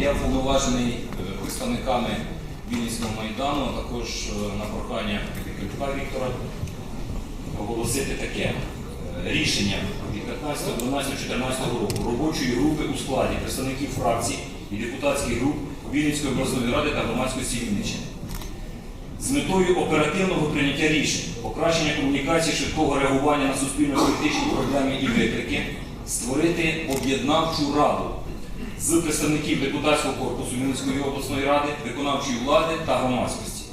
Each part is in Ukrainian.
Я уповноважений е, представниками Вінницького майдану, також е, на прохання Кирилюка Віктора оголосити таке е, рішення від 15.12.14 року. Робочої групи у складі представників фракцій і депутатських груп Вінницької обласної ради та громадськості Вінниччини з метою оперативного прийняття рішень, покращення комунікації, швидкого реагування на суспільно-політичні проблеми і виклики, створити об'єднавчу раду з представників депутатського корпусу Вінницької обласної ради, виконавчої влади та громадськості.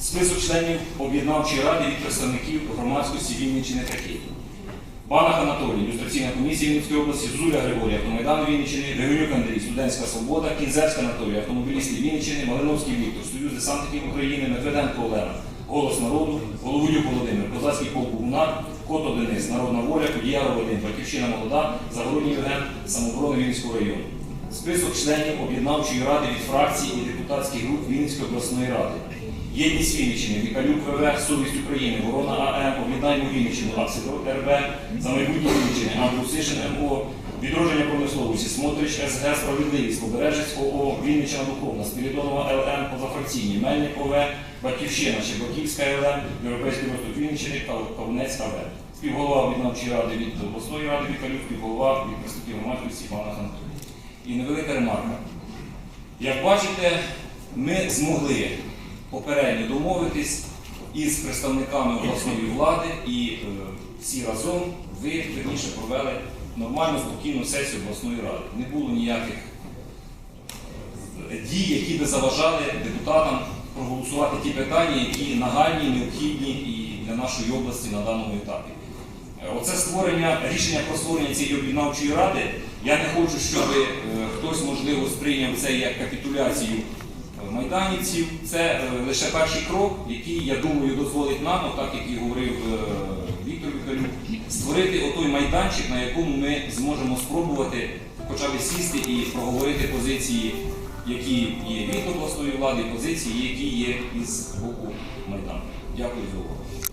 Список членів об'єднавчої ради від представників громадськості Вінниччини такий. Банах Анатолій, ілюстраційна комісія Вінницької області, Зуля Григорій, автомайдан Вінниччини, Григорюк Андрій, Студентська Свобода, Кінзерська Анатолій, автомобілісти Вінниччини, Малиновський Віктор, Союз десантників України, Медведенко Олена, Голос народу, Головудюк Володимир, Козацький полк Бугунар, Кото Денис, Народна воля, Кудіяр Вадим, Батьківщина Молода, Загородній Євген, самооборони Вінницького району. Список членів об'єднавчої ради від фракцій і депутатських груп Вінницької обласної ради. Єдність Вінниччини, Вікалюк ВВ, Совість України, Ворона АМ, Об'єднаємо Вінниччину, Аксидор РБ, За майбутнє Вінниччини, Андрусишин МО, Відродження промисловості, Смотрич СГ, Справедливість, Побережець ОО, Вінниччина Духовна, Спірідонова ЛМ, позафракційні, Мельник ОВ, Батьківщина, Щербаківська ЛМ, Європейський розвиток Вінниччини, Кав- Кавунець АВ. Співголова об'єднавчої ради від обласної ради Вікалюк, співголова від представників громадськості Івана Анатолій. І невелика ремарка. Як бачите, ми змогли попередньо домовитись із представниками обласної влади і е, всі разом ви верніше провели нормальну спокійну сесію обласної ради. Не було ніяких е, дій, які би заважали депутатам проголосувати ті питання, які нагальні, необхідні і для нашої області на даному етапі. Е, Оце створення рішення про створення цієї об'єднавчої ради. Я не хочу, щоб е, хтось можливо сприйняв це як капітуляцію е, майданівців. Це лише перший крок, який, я думаю, дозволить нам, так як і говорив Віктор Вікалюк, створити отой майданчик, на якому ми зможемо спробувати хоча б сісти і проговорити позиції, які є від обласної влади, позиції, які є із боку майдану. Дякую за увагу.